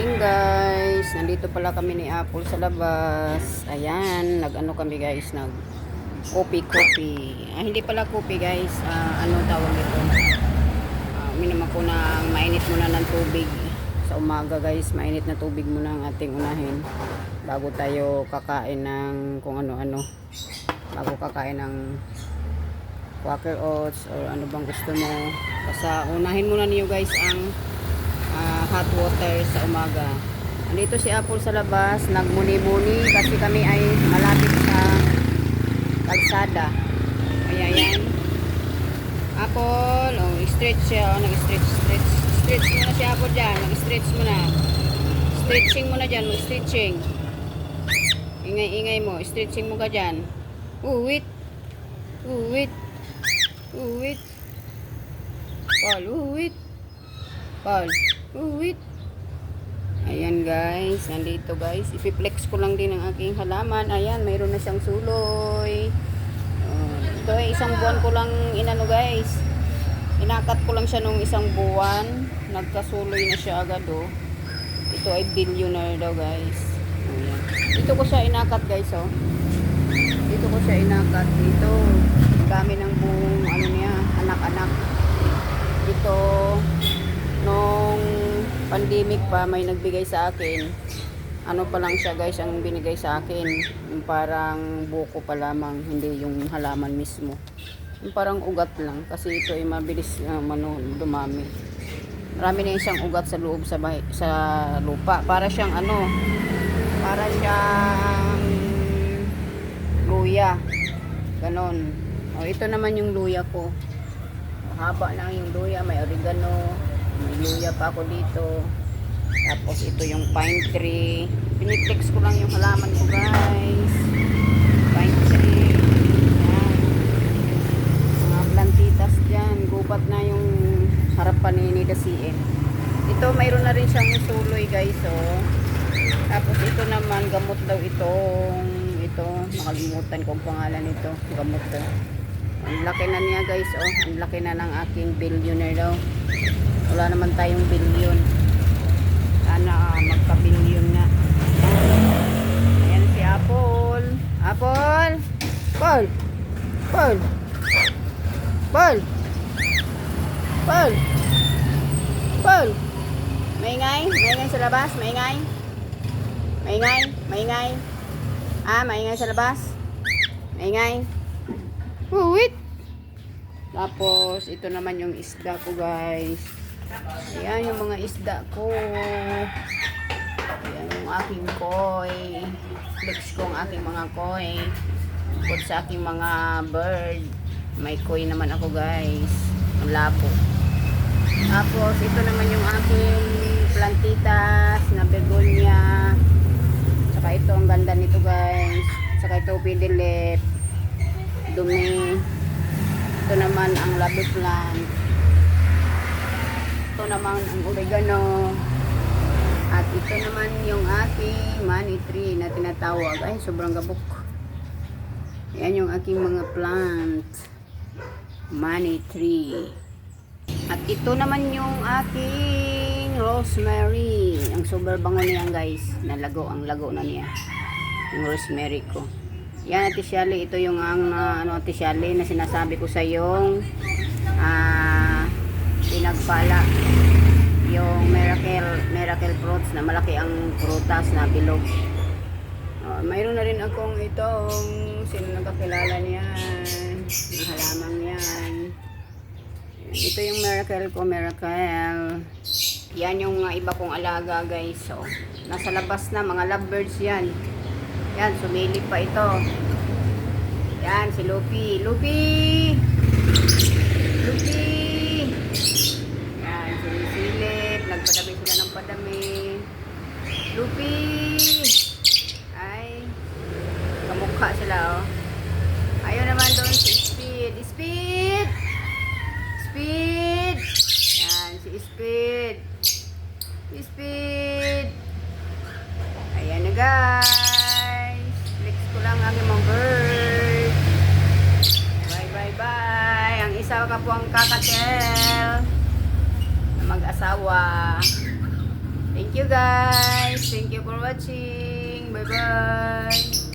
morning guys. Nandito pala kami ni Apple sa labas. Ayan, nag-ano kami guys, nag coffee coffee. Ah, hindi pala coffee guys. Ah, ano tawag ito? Ah, uminom ako ng mainit muna ng tubig sa umaga guys. Mainit na tubig muna ang ating unahin bago tayo kakain ng kung ano-ano. Bago kakain ng Quaker Oats or ano bang gusto mo. Basta unahin muna niyo guys ang hot water sa umaga. Andito si Apple sa labas, nagmuni-muni kasi kami ay malapit sa kalsada. Kaya yan. Apple, oh, stretch siya, oh, nag-stretch, stretch. Stretch muna si Apple dyan, nag-stretch muna. Stretching muna dyan, mag-stretching. Ingay-ingay mo, stretching mo ka dyan. Uwit. Uwit. Uwit. Paul, uwit. Paul, uwit. Ayan guys, nandito guys. Ipiplex ko lang din ang aking halaman. Ayan, mayroon na siyang suloy. Oh, ito ay isang buwan ko lang inano guys. Inakat ko lang siya nung isang buwan. Nagkasuloy na siya agad oh. Ito ay billionaire daw guys. Ayan. Dito ko siya inakat guys oh. Dito ko siya inakat dito. Ang Dami ng buong ano niya, anak-anak. Ito nung pandemic pa may nagbigay sa akin. Ano pa lang siya guys ang binigay sa akin. Yung parang buko pa lamang, hindi yung halaman mismo. Yung parang ugat lang kasi ito ay mabilis uh, ano, dumami. Marami na siyang ugat sa loob sa bahay, sa lupa. Para siyang ano, para siyang luya. Ganon. O, ito naman yung luya ko. Haba na yung luya, may oregano, may pa ako dito. Tapos ito yung pine tree. Piniplex ko lang yung halaman ko guys. Pine tree. Yan. Mga plantitas dyan. Gubat na yung harapan ni Nidasiin. Ito mayroon na rin siyang suloy guys oh. Tapos ito naman gamot daw itong ito. Nakalimutan ko ang pangalan nito. Gamot daw. Ang laki na niya guys oh. Ang laki na ng aking billionaire daw. Wala naman tayong billion. Sana ah, magka-billion na. Ayan si Apple. Apple! Paul! Paul! Paul! Paul! Paul! Maingay? Maingay sa labas? Maingay? Maingay? Maingay? Ah, maingay sa labas? Maingay? Uwit! Tapos, ito naman yung isda ko, guys. Ayan yung mga isda ko. Ayan yung aking koi. Flex ko ang aking mga koi. Bukod sa aking mga bird. May koi naman ako, guys. Ang labo. Tapos, ito naman yung aking plantitas na begonia. Saka ito, ang ganda nito, guys. Saka ito, pidilip. Dumi. Ito naman ang labi plant. Ito naman ang oregano. At ito naman yung aking money tree na tinatawag. Ay, sobrang gabok. Yan yung aking mga plant. Money tree. At ito naman yung aking rosemary. Ang super bango niyan guys. Nalago, ang lago na niya. Yung rosemary ko. Yan, Ate Shally. Ito yung ang ah, ano, Ate Shally na sinasabi ko sa yung ah, pinagpala. Yung miracle, miracle fruits na malaki ang prutas na bilog. Oh, mayroon na rin akong itong sino nakakilala niyan. Yung halaman niyan. Ito yung miracle ko, miracle. Yan yung mga iba kong alaga, guys. So, nasa labas na, mga lovebirds yan. Yan, sumilip pa ito. Yan, si Lupi. Lupi! Lupi! Yan, sinisilip. Nagpadami sila ng padami. Lupi! Ay, kamukha sila, oh. Ayaw naman doon si Speed. Speed! Speed! Yan, si Speed. Speed! Ayan na guys. Flex ko lang ang aking mga bird. Bye bye bye. Ang isa ka po ang kakatel na mag-asawa. Thank you guys. Thank you for watching. Bye-bye.